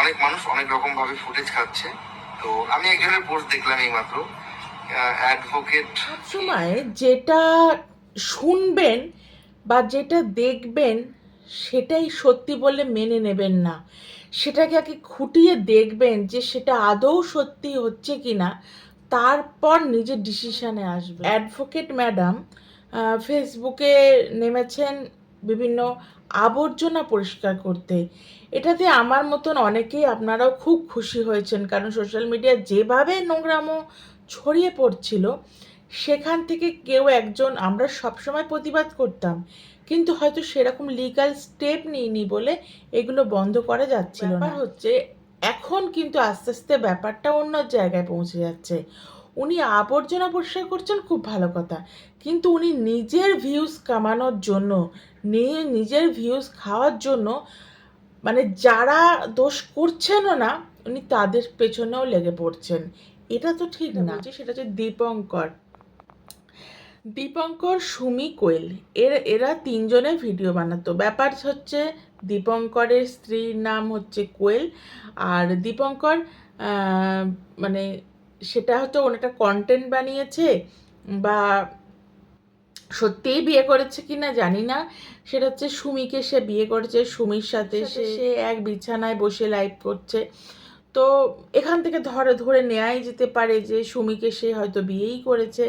অনেক মানুষ অনেক রকম ভাবে ফুটেজ খাচ্ছে। তো আমি একজনের পোস্ট দেখলাম এইমাত্র অ্যাডভোকেট সময় যেটা শুনবেন বা যেটা দেখবেন সেটাই সত্যি বলে মেনে নেবেন না। সেটাকে আগে খুঁটিয়ে দেখবেন যে সেটা আদৌ সত্যি হচ্ছে কি না তারপর নিজের ডিসিশানে আসবে অ্যাডভোকেট ম্যাডাম ফেসবুকে নেমেছেন বিভিন্ন আবর্জনা পরিষ্কার করতে। এটাতে আমার মতন অনেকেই আপনারাও খুব খুশি হয়েছেন, কারণ সোশ্যাল মিডিয়া যেভাবে নোংরামো ছড়িয়ে পড়ছিল, সেখান থেকে কেউ একজন, আমরা সবসময় প্রতিবাদ করতাম, কিন্তু হয়তো সেরকম লিগ্যাল স্টেপ নিইনি বলে এগুলো বন্ধ করা যাচ্ছিল না। হচ্ছে, এখন কিন্তু আস্তে আস্তে ব্যাপারটা অন্য জায়গায় পৌঁছে যাচ্ছে। উনি আবর্জনা পরিষ্কার করছেন খুব ভালো কথা। কিন্তু উনি নিজের ভিউজ কামানোর জন্য নিয়ে নিজের ভিউজ খাওয়ার জন্য মানে যারা দোষ করছেনও না উনি তাদের পেছনেও লেগে পড়ছেন। এটা তো ঠিক না। সেটা হচ্ছে দীপঙ্কর। দীপঙ্কর সুমি কোয়েল। এর এরা তিনজনে ভিডিও বানাতো। ব্যাপার হচ্ছে দীপঙ্করের স্ত্রীর নাম হচ্ছে কোয়েল। আর দীপঙ্কর মানে সেটা হয়তো ওনাটা কন্টেন্ট বানিয়েছে বা সত্যিই বিয়ে করেছে কিনা জানি না। সেটা হচ্ছে সুমিকে সে বিয়ে করেছে সুমির সাথে সে এক বিছানায় বসে লাইভ করছে। তো এখান থেকে ধরে ধরে নেওয়াই যেতে পারে যে সুমিকে সে হয়তো বিয়েই করেছে।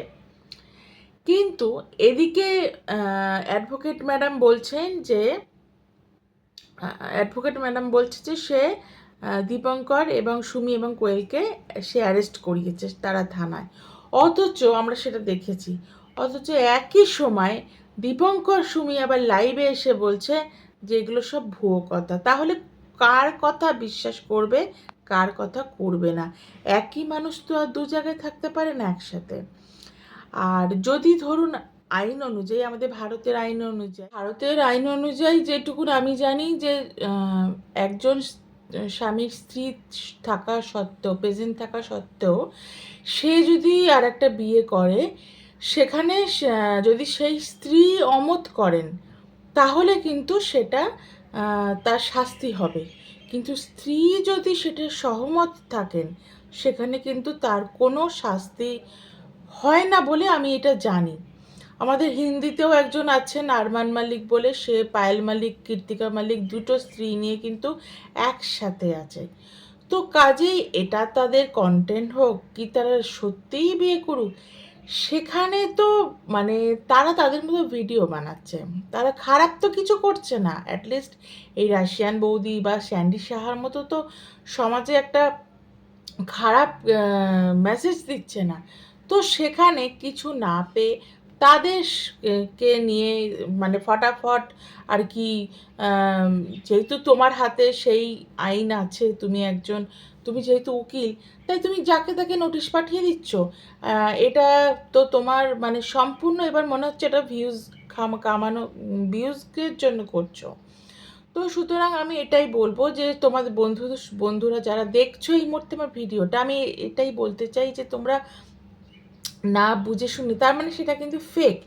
কিন্তু এদিকে অ্যাডভোকেট ম্যাডাম বলছেন যে অ্যাডভোকেট ম্যাডাম বলছে যে সে দীপঙ্কর এবং সুমি এবং কোয়েলকে সে অ্যারেস্ট করিয়েছে তারা থানায়। অথচ আমরা সেটা দেখেছি, অথচ একই সময় দীপঙ্কর, সুমি আবার লাইভে এসে বলছে যে এগুলো সব ভুয়ো কথা। তাহলে কার কথা বিশ্বাস করবে, কার কথা করবে না? একই মানুষ তো আর দু জায়গায় থাকতে পারে না একসাথে। আর যদি ধরুন আইন অনুযায়ী, আমাদের ভারতের আইন অনুযায়ী, ভারতের আইন অনুযায়ী যেটুকুন আমি জানি যে একজন স্বামীর স্ত্রী থাকা সত্ত্বেও প্রেজেন্ট থাকা সত্ত্বেও, সে যদি আর একটা বিয়ে করে, সেখানে যদি সেই স্ত্রী অমত করেন, তাহলে কিন্তু সেটা তার শাস্তি হবে। কিন্তু স্ত্রী যদি সেটা সহমত থাকেন, সেখানে কিন্তু তার কোনো শাস্তি হয় না বলে আমি এটা জানি। আমাদের হিন্দিতেও একজন আছেন আরমান মালিক বলে, সে পায়েল মালিক, কীর্তিকা মালিক, দুটো স্ত্রী নিয়ে কিন্তু একসাথে আছে। তো কাজেই এটা তাদের কন্টেন্ট হোক, কি তারা সত্যিই বিয়ে করুক, সেখানে তো মানে তারা তাদের মতো ভিডিও বানাচ্ছে। তারা খারাপ তো কিছু করছে না। অ্যাটলিস্ট এই রাশিয়ান বৌদি বা স্যান্ডি সাহার মতো তো সমাজে একটা খারাপ মেসেজ দিচ্ছে না। তো সেখানে কিছু না পেয়ে তাদের কে নিয়ে মানে ফটাফট আর কি যেহেতু তোমার হাতে সেই আইন আছে, তুমি একজন, তুমি যেহেতু উকিল, তাই তুমি যাকে তাকে নোটিশ পাঠিয়ে দিচ্ছ এটা তো তোমার মানে সম্পূর্ণ এবার মনে হচ্ছে এটা ভিউজ কামানো ভিউজের জন্য করছ। তো সুতরাং আমি এটাই বলব যে তোমাদের বন্ধু বন্ধুরা যারা দেখছ এই মুহূর্তে আমার ভিডিওটা, আমি এটাই বলতে চাই যে তোমরা না বুঝে শুনে, তার মানে সেটা কিন্তু ফেক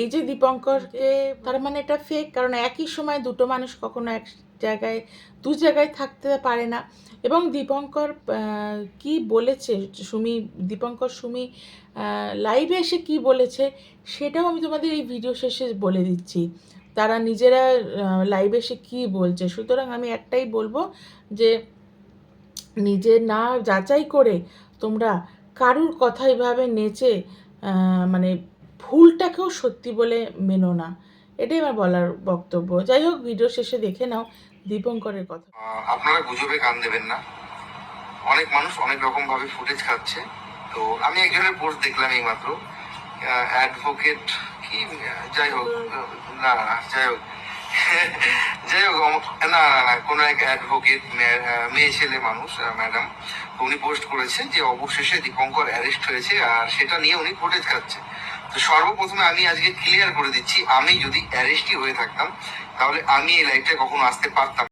এই যে দীপঙ্করকে, তার মানে এটা ফেক কারণ একই সময় দুটো মানুষ কখনো এক জায়গায়, দু জায়গায় থাকতে পারে না। এবং দীপঙ্কর কি বলেছে, সুমি, দীপঙ্কর, সুমি লাইভে এসে কি বলেছে, সেটাও আমি তোমাদের এই ভিডিও শেষে বলে দিচ্ছি। তারা নিজেরা লাইভে এসে কি বলছে? সুতরাং আমি একটাই বলব যে, নিজে না যাচাই করে তোমরা কারুর কথা এভাবে নেচে মানে ভুলটাকেও সত্যি বলে মেনো না। এটাই আমার বলার বক্তব্য। যাই হোক, ভিডিও শেষে দেখে নাও দীপঙ্করের কথা। আপনারা গুজবে কান দেবেন না। অনেক মানুষ অনেক রকম ভাবে ফুটেজ খাচ্ছে। তো আমি একজনের পোস্ট দেখলাম এইমাত্র। অ্যাডভোকেট কি? যাই হোক না, যাই হোক। যাই হোক না না না কোনো এক অ্যাডভোকেট মেয়ে ছেলে মানুষ ম্যাডাম উনি পোস্ট করেছেন যে অবশেষে দীপঙ্কর অ্যারেস্ট হয়েছে আর সেটা নিয়ে উনি ফুটেজ খাচ্ছে। তো সর্বপ্রথমে আমি আজকে ক্লিয়ার করে দিচ্ছি, আমি যদি অ্যারেস্টই হয়ে থাকতাম, তাহলে আমি এই লাইফটা কখনো আসতে পারতাম